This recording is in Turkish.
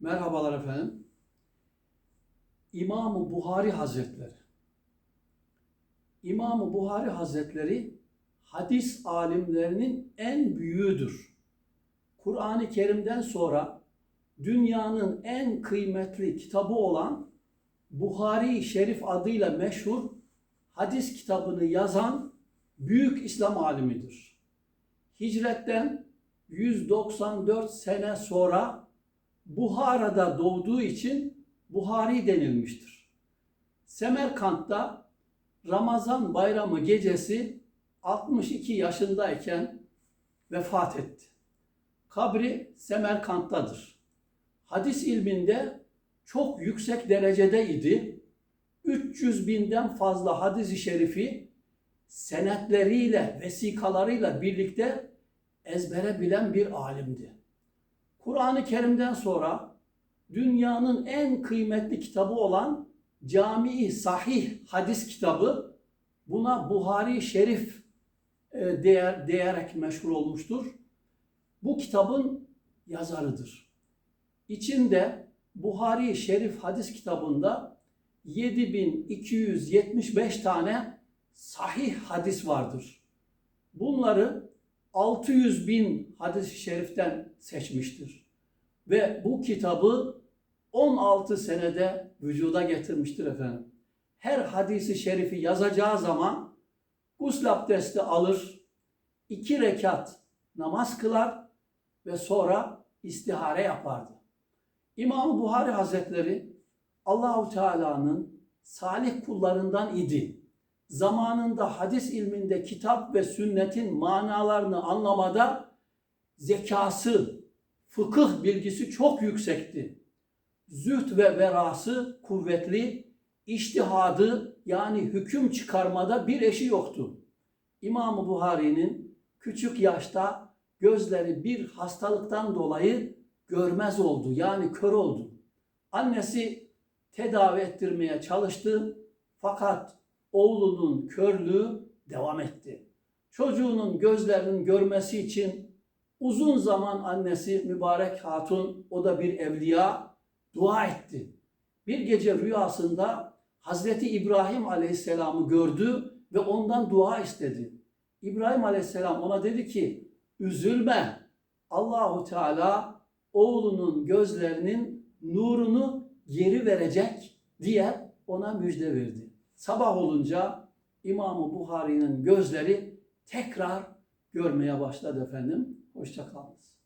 Merhabalar efendim. İmam-ı Buhari Hazretleri. İmam-ı Buhari Hazretleri hadis alimlerinin en büyüğüdür. Kur'an-ı Kerim'den sonra dünyanın en kıymetli kitabı olan Buhari Şerif adıyla meşhur hadis kitabını yazan büyük İslam alimidir. Hicretten 194 sene sonra Buhara'da doğduğu için Buhari denilmiştir. Semerkant'ta Ramazan bayramı gecesi 62 yaşındayken vefat etti. Kabri Semerkant'tadır. Hadis ilminde çok yüksek derecedeydi. 300 binden fazla hadis-i şerifi senetleriyle, vesikalarıyla birlikte ezbere bilen bir alimdi. Kur'an-ı Kerim'den sonra dünyanın en kıymetli kitabı olan Camii Sahih hadis kitabı buna Buhari Şerif e, değer, değerek meşhur olmuştur. Bu kitabın yazarıdır. İçinde Buhari Şerif hadis kitabında 7275 tane sahih hadis vardır. Bunları 600 bin hadis-i şeriften seçmiştir. Ve bu kitabı 16 senede vücuda getirmiştir efendim. Her hadisi şerifi yazacağı zaman gusül abdesti alır, iki rekat namaz kılar ve sonra istihare yapardı. İmam Buhari Hazretleri Allahu Teala'nın salih kullarından idi zamanında hadis ilminde kitap ve sünnetin manalarını anlamada zekası, fıkıh bilgisi çok yüksekti. Zühd ve verası kuvvetli, iştihadı yani hüküm çıkarmada bir eşi yoktu. İmam-ı Buhari'nin küçük yaşta gözleri bir hastalıktan dolayı görmez oldu yani kör oldu. Annesi tedavi ettirmeye çalıştı fakat oğlunun körlüğü devam etti. Çocuğunun gözlerinin görmesi için uzun zaman annesi mübarek hatun, o da bir evliya, dua etti. Bir gece rüyasında Hazreti İbrahim Aleyhisselam'ı gördü ve ondan dua istedi. İbrahim Aleyhisselam ona dedi ki, üzülme. Allahu Teala oğlunun gözlerinin nurunu geri verecek diye ona müjde verdi. Sabah olunca İmam-ı Buhari'nin gözleri tekrar görmeye başladı efendim. Hoşçakalınız.